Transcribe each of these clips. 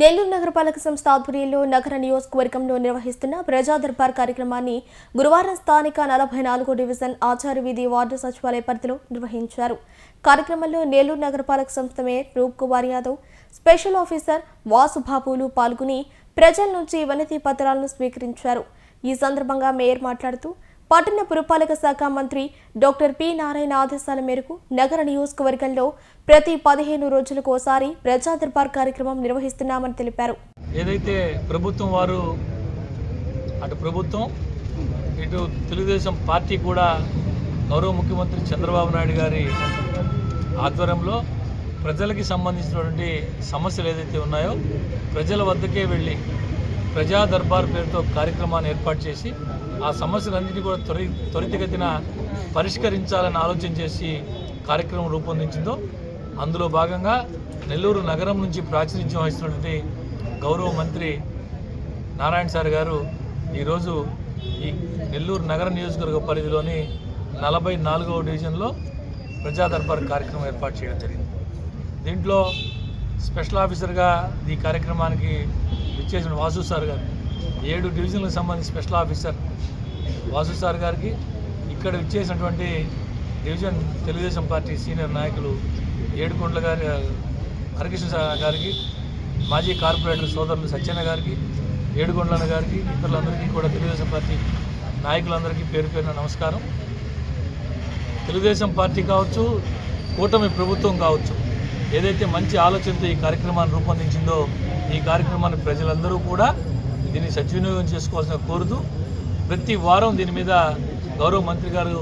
నెల్లూరు నగరపాలక సంస్థ ఆధ్వర్యంలో నగర నియోజకవర్గంలో నిర్వహిస్తున్న ప్రజా దర్బార్ కార్యక్రమాన్ని గురువారం స్థానిక నలభై నాలుగో డివిజన్ ఆచార్య వీధి వార్డు సచివాలయ పరిధిలో నిర్వహించారు. కార్యక్రమంలో నెల్లూరు నగరపాలక సంస్థ mayor Roop Kumar Yadav special officer వాసుబాబులు పాల్గొని ప్రజల నుంచి వినతి పత్రాలను స్వీకరించారు. ఈ సందర్భంగా మేయర్ మాట్లాడుతూ పట్టణ పురపాలక శాఖ మంత్రి డాక్టర్ పి నారాయణ ఆదేశాల మేరకు నగర నియోజకవర్గంలో ప్రతి పదిహేను రోజులకు ఒకసారి ప్రజా దర్బార్ కార్యక్రమం నిర్వహిస్తున్నామని తెలిపారు. ఏదైతే ప్రభుత్వం వారు అటు ప్రభుత్వం ఇటు తెలుగుదేశం పార్టీ కూడా గౌరవ ముఖ్యమంత్రి చంద్రబాబు నాయుడు గారి ఆధ్వర్యంలో ప్రజలకి సంబంధించినటువంటి సమస్యలు ఏదైతే ఉన్నాయో ప్రజల వద్దకే వెళ్ళి ప్రజా దర్బార్ పేరుతో కార్యక్రమాన్ని ఏర్పాటు చేసి ఆ సమస్యలన్నింటినీ కూడా త్వరి త్వరితగతిన పరిష్కరించాలని ఆలోచన చేసి కార్యక్రమం రూపొందించిందో అందులో భాగంగా నెల్లూరు నగరం నుంచి ప్రాతినిధ్యం వహిస్తున్నటువంటి గౌరవ మంత్రి నారాయణ సార్ గారు ఈరోజు ఈ నెల్లూరు నగర నియోజకవర్గ పరిధిలోని నలభై నాలుగవ డివిజన్లో ప్రజా దర్బార్ కార్యక్రమం ఏర్పాటు చేయడం జరిగింది. దీంట్లో స్పెషల్ ఆఫీసర్గా ఈ కార్యక్రమానికి ఇచ్చేసిన వాసు సార్ గారు ఏడు డివిజన్లకు సంబంధించి స్పెషల్ ఆఫీసర్ వాసు సార్ గారికి ఇక్కడ ఇచ్చేసినటువంటి డివిజన్ తెలుగుదేశం పార్టీ సీనియర్ నాయకులు ఏడుకొండల గారి హరికృష్ణ సార్ గారికి మాజీ కార్పొరేటర్ సోదరులు సత్యన్న గారికి ఏడుకొండలన్న గారికి ఇతరులందరికీ కూడా తెలుగుదేశం పార్టీ నాయకులందరికీ పేరు పేరున నమస్కారం. తెలుగుదేశం పార్టీ కావచ్చు కూటమి ప్రభుత్వం కావచ్చు ఏదైతే మంచి ఆలోచనతో ఈ కార్యక్రమాన్ని రూపొందించిందో ఈ కార్యక్రమాన్ని ప్రజలందరూ కూడా దీన్ని సద్వినియోగం చేసుకోవాల్సిన కోరుతూ ప్రతి వారం దీని మీద గౌరవ మంత్రి గారు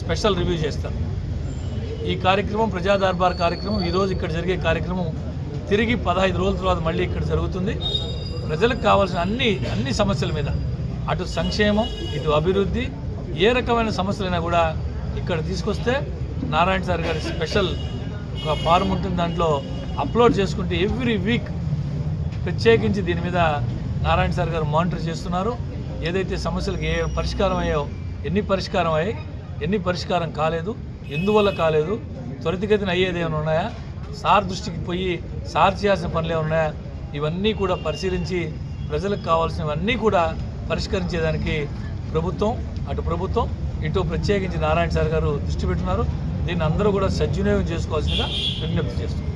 స్పెషల్ రివ్యూ చేస్తారు. ఈ కార్యక్రమం ప్రజా దర్బార్ కార్యక్రమం. ఈరోజు ఇక్కడ జరిగే కార్యక్రమం తిరిగి పదహైదు రోజుల తర్వాత మళ్ళీ ఇక్కడ జరుగుతుంది. ప్రజలకు కావాల్సిన అన్ని అన్ని సమస్యల మీద అటు సంక్షేమం ఇటు అభివృద్ధి ఏ రకమైన సమస్యలైనా కూడా ఇక్కడ తీసుకొస్తే నారాయణ సార్ గారి స్పెషల్ ఒక ఫారం ఉంటుంది. దాంట్లో అప్లోడ్ చేసుకుంటే ఎవ్రీ వీక్ ప్రత్యేకించి దీని మీద నారాయణ సార్ గారు మానిటర్ చేస్తున్నారు. ఏదైతే సమస్యలకు ఏ పరిష్కారం అయ్యో ఎన్ని పరిష్కారం అయ్యాయి ఎన్ని పరిష్కారం కాలేదు ఎందువల్ల కాలేదు త్వరితగతిన అయ్యేది ఏమైనా ఉన్నాయా సార్ దృష్టికి పోయి సార్ చేయాల్సిన పనులు ఏమైనా ఉన్నాయా ఇవన్నీ కూడా పరిశీలించి ప్రజలకు కావాల్సినవన్నీ కూడా పరిష్కరించేదానికి ప్రభుత్వం అటు ప్రభుత్వం ఇటు ప్రత్యేకించి నారాయణ సార్ గారు దృష్టి పెట్టున్నారు. దీన్ని అందరూ కూడా సద్వినియోగం చేసుకోవాల్సిందిగా విజ్ఞప్తి చేస్తున్నారు